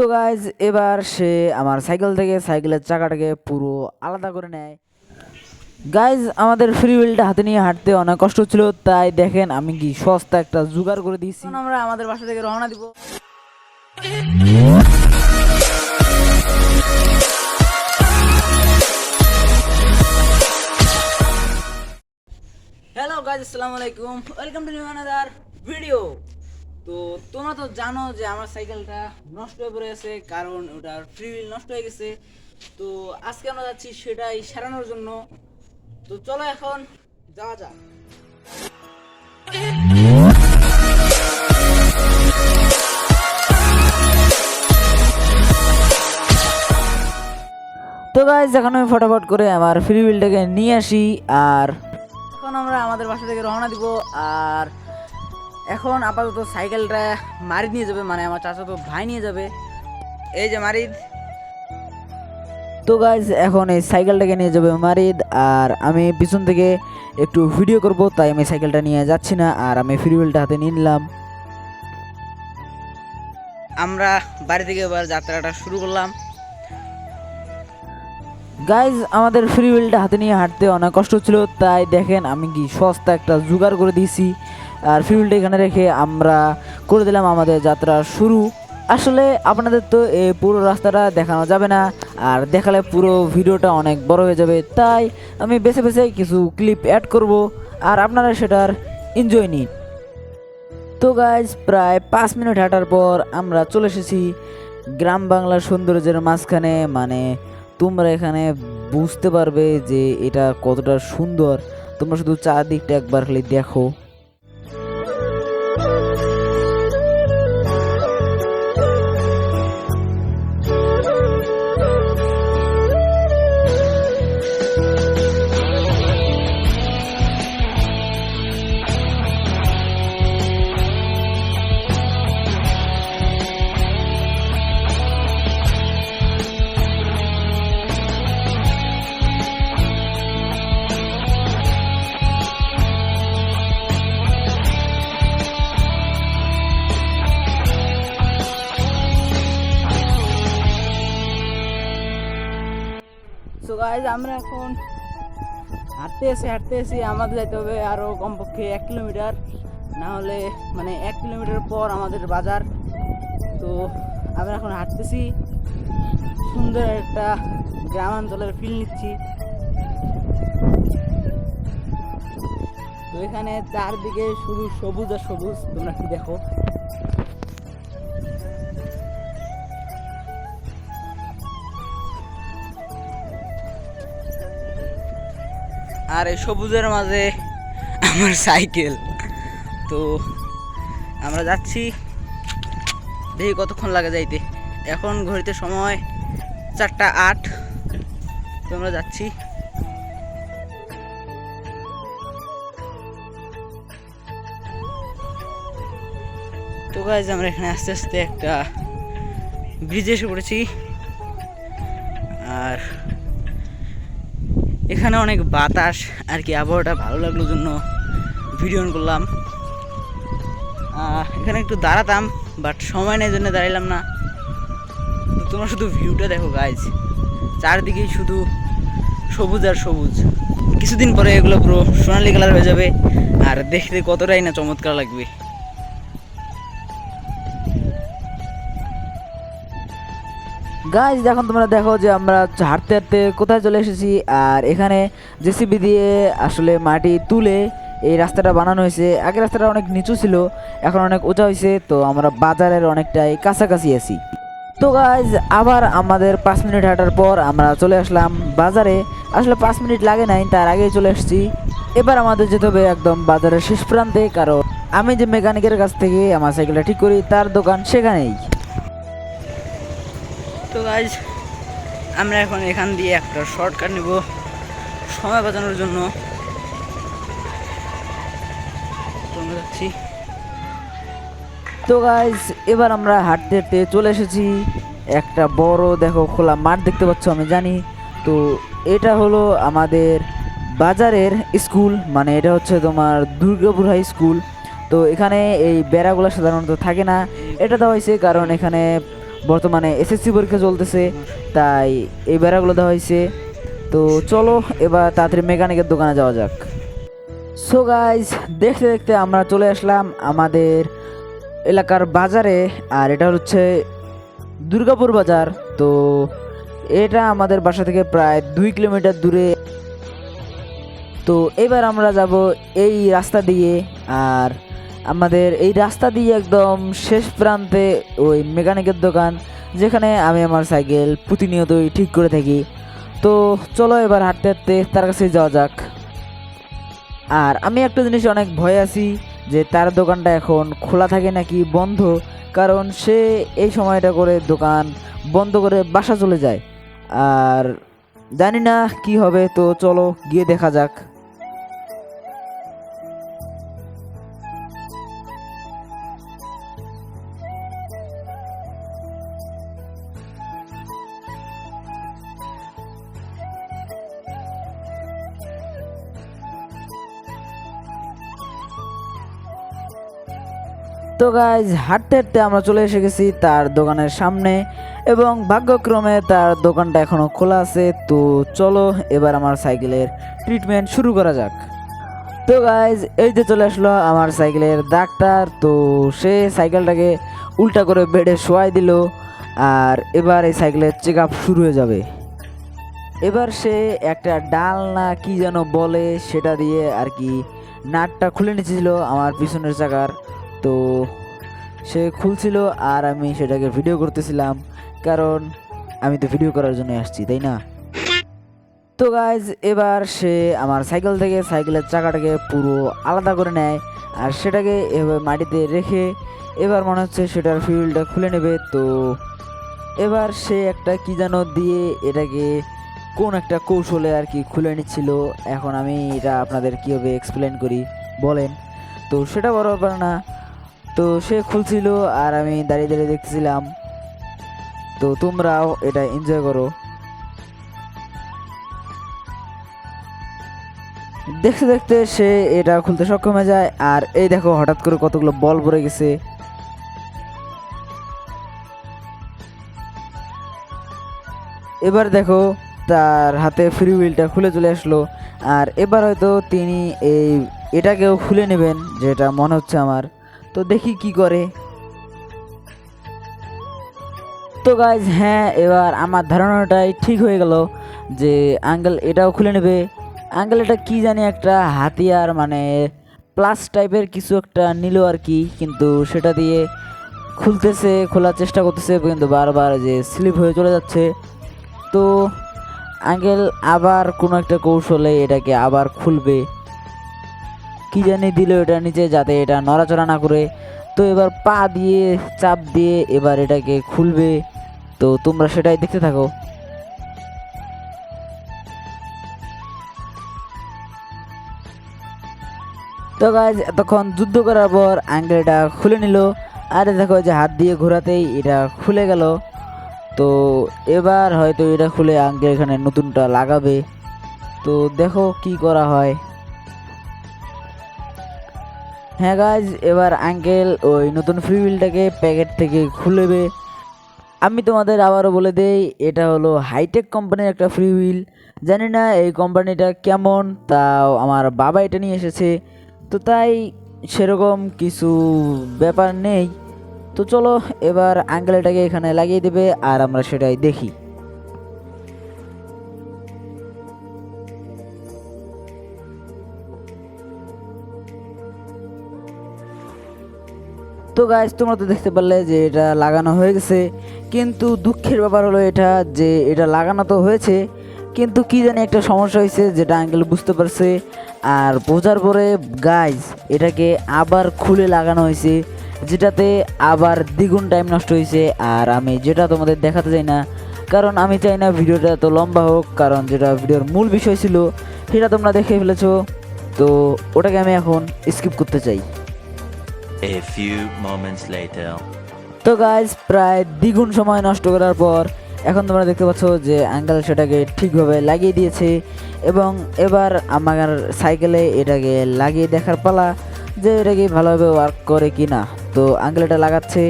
তো গাইজ এবার সে আমার সাইকেল থেকে সাইকেলের চাকাটাকে পুরো আলাদা করে নেয়। গাইজ আমাদের ফ্রি হুইলটা হাতে নিয়ে হাঁটতে অনেক কষ্ট হচ্ছিল, তাই দেখেন আমি কি সস্তা একটা জোগাড় করে দিয়েছি। আমরা আমাদের বাসা থেকে রওনা দিব। হ্যালো গাইজ আসসালামু আলাইকুম। Welcome to new another video তো তোমরা তো জানো যে আমার সাইকেলটা নষ্ট হয়ে পড়ে গেছে কারণ ওটার ফ্রি হুইল নষ্ট হয়ে গেছে। তো আজকে আমরা যাচ্ছি সেটাই সারানোর জন্য। তো চলো এখন যাওয়া যাক। তো গাইজ এখন আমি ফটাফট করে আমার ফ্রি হুইলটাকে নিয়ে আসি, আর এখন আমরা আমাদের বাসা থেকে রওনা দিব, আর এখন আপাতত সাইকেলটা মারি নিয়ে যাবে মানে আমার চাচা তো ভাই নিয়ে যাবে। এই যে মারিদ। তো গাইজ এখন এই সাইকেলটাকে নিয়ে যাবে মারিদ, আর আমি পিছন থেকে একটু ভিডিও করব, তাই আমি সাইকেলটা নিয়ে যাচ্ছি না, আর আমি ফ্রি হুইলটা হাতে নিয়ে নিলাম। আমরা বাড়ি থেকে এবার যাত্রাটা শুরু করলাম। গাইজ আমাদের ফ্রি হুইলটা হাতে নিয়ে হাঁটতে অনেক কষ্ট হচ্ছিল, তাই দেখেন আমি কি সস্তা একটা জোগাড় করে দিয়েছি। আর ফ্রি হুইলটা এখানে রেখে আমরা করে দিলাম আমাদের যাত্রা শুরু। আসলে আপনাদের তো এই পুরো রাস্তাটা দেখানো যাবে না, আর দেখালে পুরো ভিডিওটা অনেক বড় হয়ে যাবে। তাই আমি বেছে বেছে কিছু ক্লিপ অ্যাড করব, আর আপনারা সেটার এনজয় নিন। তো গাইজ প্রায় পাঁচ মিনিট হাঁটার পর আমরা চলে এসেছি গ্রাম বাংলার সৌন্দর্যের মাঝখানে। মানে তোমরা এখানে বুঝতে পারবে যে এটা কতটা সুন্দর। তোমরা শুধু চারদিকটা একবার খালি দেখো। সো গাইজ আমরা এখন হাঁটতে এসে হাঁটতে এসে আমাদের যেতে হবে আরও কমপক্ষে এক কিলোমিটার। না হলে মানে এক কিলোমিটার পর আমাদের বাজার। তো আমরা এখন হাঁটতেছি। সুন্দর একটা গ্রামাঞ্চলের ফিল নিচ্ছি। তো এখানে চারদিকে শুধু সবুজ আর সবুজ। তোমরা কি দেখো। আর এই সবুজের মাঝে আমার সাইকেল। তো আমরা যাচ্ছি। দেখি কতক্ষণ লাগে যাইতে। এখন ঘড়িতে সময় চারটা আট। তো আমরা যাচ্ছি। তো গাইজ আমরা এখানে আস্তে আস্তে একটা ব্রিজে এসে পড়েছি। আর এখানে অনেক বাতাস, আর কি আবহাওয়াটা ভালো লাগল জন্য ভিডিও অন করলাম। এখানে একটু দাঁড়াতাম বাট সময় নেই জন্য দাঁড়াইলাম না। তোমরা শুধু ভিউটা দেখো গাইজ চারদিকেই শুধু সবুজ আর সবুজ। কিছুদিন পরে এগুলো পুরো সোনালি কালার হয়ে যাবে, আর দেখতে কতটাই না চমৎকার লাগবে। গাইজ এখন তোমরা দেখো যে আমরা হাঁটতে হাঁটতে কোথায় চলে এসেছি, আর এখানে জেসিবি দিয়ে আসলে মাটি তুলে এই রাস্তাটা বানানো হয়েছে। আগে রাস্তাটা অনেক নিচু ছিল, এখন অনেক উঁচা হয়েছে, তো আমরা বাজারের অনেকটাই কাছাকাছি আছি। তো গাইজ আবার আমাদের পাঁচ মিনিট হাঁটার পর আমরা চলে আসলাম বাজারে। আসলে পাঁচ মিনিট লাগে নাই, তার আগেই চলে এসেছি। এবার আমাদের যেতে হবে একদম বাজারের শেষ প্রান্তে, কারণ আমি যে মেকানিকের কাছ থেকে আমার সাইকেলটা ঠিক করি, তার দোকান সেখানেই। গাইজ আমরা এখন এখান দিয়ে একটা শর্টকাট নিব। সময় বাঁচানোর জন্য। যাচ্ছি। তো গাইজ এবার আমরা হাঁটতে হাঁটতে চলে এসেছি। একটা বড়, দেখো, খোলা মাঠ দেখতে পাচ্ছ, আমি জানি। তো এটা হলো আমাদের বাজারের স্কুল মানে এটা হচ্ছে তোমার দুর্গাপুর হাই স্কুল তো এখানে এই বেড়াগুলো সাধারণত থাকে না। এটা দেওয়া হয়েছে কারণ এখানে বর্তমানে এসএসসি পরীক্ষা চলতেছে, তাই এই বেড়াগুলো দেওয়া হয়েছে। তো চলো, এবার তাড়াতাড়ি মেকানিকের দোকানে যাওয়া যাক। সো গাইজ দেখতে দেখতে আমরা চলে আসলাম আমাদের এলাকার বাজারে, আর এটা হচ্ছে দুর্গাপুর বাজার। তো এটা আমাদের বাসা থেকে প্রায় দুই কিলোমিটার দূরে। তো এবার আমরা যাব এই রাস্তা দিয়ে, আর আমাদের এই রাস্তা দিয়ে একদম শেষ প্রান্তে ওই মেকানিকের দোকান, যেখানে আমি আমার সাইকেল প্রতিনিয়তই ঠিক করে থাকি। তো চলো এবার হাঁটতে হাঁটতে তার কাছে যাওয়া যাক। আর আমি একটা জিনিস অনেক ভয় আছি, যে তার দোকানটা এখন খোলা থাকে নাকি বন্ধ, কারণ সে এই সময়টা করে দোকান বন্ধ করে বাসা চলে যায়। আর জানি না কি হবে, তো চলো গিয়ে দেখা যাক। তো গাইজ হাঁটতে হাঁটতে আমরা চলে এসে গেছি তার দোকানের সামনে এবং ভাগ্যক্রমে তার দোকানটা এখনও খোলা আছে। তো চলো এবার আমার সাইকেলের ট্রিটমেন্ট শুরু করা যাক। তো গাইজ এই যে চলে আসলো আমার সাইকেলের ডাক্তার। তো সে সাইকেলটাকে উল্টা করে বেডে শোয়াই দিল আর এবার এই সাইকেলের চেক আপ শুরু হয়ে যাবে। এবার সে একটা ডাল না কি যেন বলে সেটা দিয়ে আর কি নাটটা খুলে নিয়েছিল আমার পিছনের চাকার। তো সে খুলছিল আর আমি সেটাকে ভিডিও করতেছিলাম। কারণ আমি তো ভিডিও করার জন্য আসছি, তাই না? তো গাইজ এবার সে আমার সাইকেল থেকে সাইকেলের চাকাটাকে পুরো আলাদা করে নেয় আর সেটাকে এভাবে মাটিতে রেখে এবার মনে হচ্ছে সেটার ফিউলটা খুলে নেবে। তো এবার সে একটা কি যেন দিয়ে এটাকে কোন একটা কৌশলে আর কি খুলে নিচ্ছিল। এখন আমি এটা আপনাদের কীভাবে এক্সপ্লেন করি, বলেন। তো সেটা বড় ব্যাপার না। তো সে খুলছিল আর আমি দাঁড়িয়ে দাঁড়িয়ে দেখছিলাম তো তোমরাও এটা এনজয় করো। দেখতে দেখতে সে এটা খুলতে সক্ষম হয়ে যায় আর এই দেখো হঠাৎ করে কতগুলো বল পড়ে গেছে। এবার দেখো তার হাতে ফ্রি হুইলটা খুলে চলে আসলো আর এবার হয়তো তিনি এই এটাকেও খুলে নেবেন, যেটা মনে হচ্ছে আমার। তো দেখি কি করে। তো গাইজ হ্যাঁ এবার আমার ধারণাটাই ঠিক হয়ে গেল যে আঙ্কেল এটাও খুলে নেবে। আঙ্কেল এটা কি জানি একটা হাতিয়ার মানে প্লাস টাইপের কিছু একটা নিল আর কি, কিন্তু সেটা দিয়ে খুলতেছে, খোলার চেষ্টা করতেছে, কিন্তু বারবার যে স্লিপ হয়ে চলে যাচ্ছে। তো আঙ্কেল আবার কোনো একটা কৌশলে এটাকে আবার খুলবে। কি জানি দিল এটা নিচে যাতে এটা নড়াচড়া না করে। তো এবার পা দিয়ে, চাপ দিয়ে এবার এটাকে খুলবে। তো তোমরা সেটাই দেখতে থাকো। তো গাইজ এতক্ষণ যুদ্ধ করার পর আঙ্কেল এটা খুলে নিল। আরে দেখো যে হাত দিয়ে ঘোরাতেই এটা খুলে গেল। তো এবার হয়তো এটা খুলে আঙ্কেল এখানে নতুনটা লাগাবে। তো দেখো কি করা হয়। হ্যাঁ গাইজ এবার আঙ্কেল ওই নতুন ফ্রি হুইলটাকে প্যাকেট থেকে খুলেবে আমি তোমাদের আবারও বলে দেই, এটা হলো হাইটেক কোম্পানির একটা ফ্রি হুইল জানি না এই কোম্পানিটা কেমন, তাও আমার বাবা এটা নিয়ে এসেছে। তো তাই সেরকম কিছু ব্যাপার নেই। তো চলো, এবার আঙ্কেল এটাকে এখানে লাগিয়ে দেবে, আর আমরা সেটাই দেখি। তো গাছ তোমরা তো দেখতে পারলে যে এটা লাগানো হয়ে গেছে। কিন্তু দুঃখের ব্যাপার হলো এটা, যে এটা লাগানো তো হয়েছে, কিন্তু কি জানি একটা সমস্যা হয়েছে যেটা আঙ্কেল বুঝতে পারছে। আর বোঝার পরে গাইজ এটাকে আবার খুলে লাগানো হয়েছে, যেটাতে আবার দ্বিগুণ টাইম নষ্ট হয়েছে। আর আমি যেটা তোমাদের দেখাতে চাই না, কারণ আমি চাই না ভিডিওটা এত লম্বা হোক, কারণ যেটা ভিডিওর মূল বিষয় ছিল, সেটা তোমরা দেখে ফেলেছো। তো ওটাকে আমি এখন স্কিপ করতে চাই। A few moments later. তো গাইজ প্রায় দ্বিগুণ সময় নষ্ট করার পর এখন তোমরা দেখতে পাচ্ছ যে আঙ্কেল সেটাকে ঠিকভাবে লাগিয়ে দিয়েছে এবং এবার আমার সাইকেলে এটাকে লাগিয়ে দেখার পালা যে এটাকে ভালোভাবে ওয়ার্ক করে কি না তো আঙ্কেল লাগাচ্ছে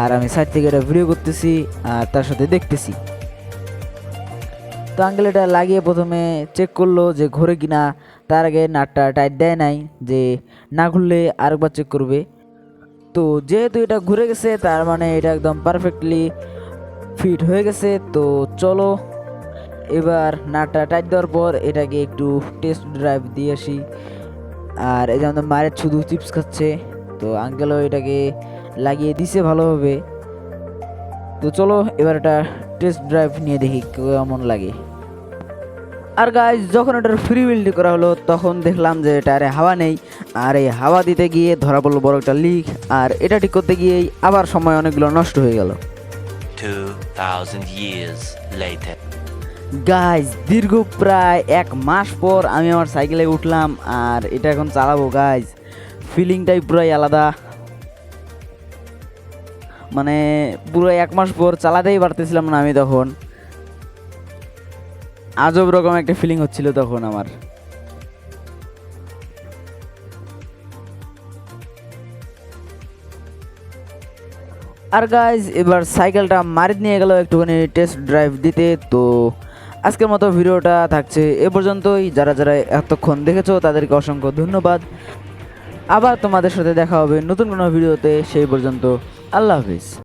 আর আমি সাইড থেকে এটা ভিডিও করতেছি আর তার সাথে দেখতেছি। তো আঙ্কেল এটা লাগিয়ে প্রথমে চেক করল যে ঘুরে কিনা। তার আগে নাটটা টাইট দেয় নাই যে না ঘুরলে আরেকবার চেক করবে। তো যেহেতু এটা ঘুরে গেছে, তার মানে এটা একদম পারফেক্টলি ফিট হয়ে গেছে। তো চলো, এবার নাটটা টাইট দেওয়ার পর এটাকে একটু টেস্ট ড্রাইভ দিয়ে আসি। আর এই যেমন মায়ের শুধু চিপস খাচ্ছে, তো আঙ্কেলও এটাকে লাগিয়ে দিছে ভালোভাবে। তো চলো, এবার এটা টেস্ট ড্রাইভ নিয়ে দেখি কেমন লাগে। আর গাইজ যখন এটার ফ্রি বিল্ডিং করা হলো তখন দেখলাম যে টায়ারে হাওয়া নেই। আর এই হাওয়া দিতে গিয়ে ধরা পড়ল বড় একটা লিক আর এটা ঠিক করতে গিয়েই আবার সময় অনেকগুলো নষ্ট হয়ে গেল। 2,000 years later. গাইজ দীর্ঘ প্রায় এক মাস পর আমি আমার সাইকেলে উঠলাম আর এটা এখন চালাবো গাইজ ফিলিংটাই পুরাই আলাদা। মানে পুরো এক মাস পর চালাতেই পারতেছিলাম না আমি তখন। আজব রকম একটা ফিলিং হচ্ছিল তখন আমার। আর গাইজ এবার সাইকেলটা মারিত নিয়ে গেল একটুখানি টেস্ট ড্রাইভ দিতে। তো আজকের মতো ভিডিওটা থাকছে এ পর্যন্তই। যারা যারা এতক্ষণ দেখেছ, তাদেরকে অসংখ্য ধন্যবাদ। আবার তোমাদের সাথে দেখা হবে নতুন কোনো ভিডিওতে। সেই পর্যন্ত আল্লাহ হাফিজ।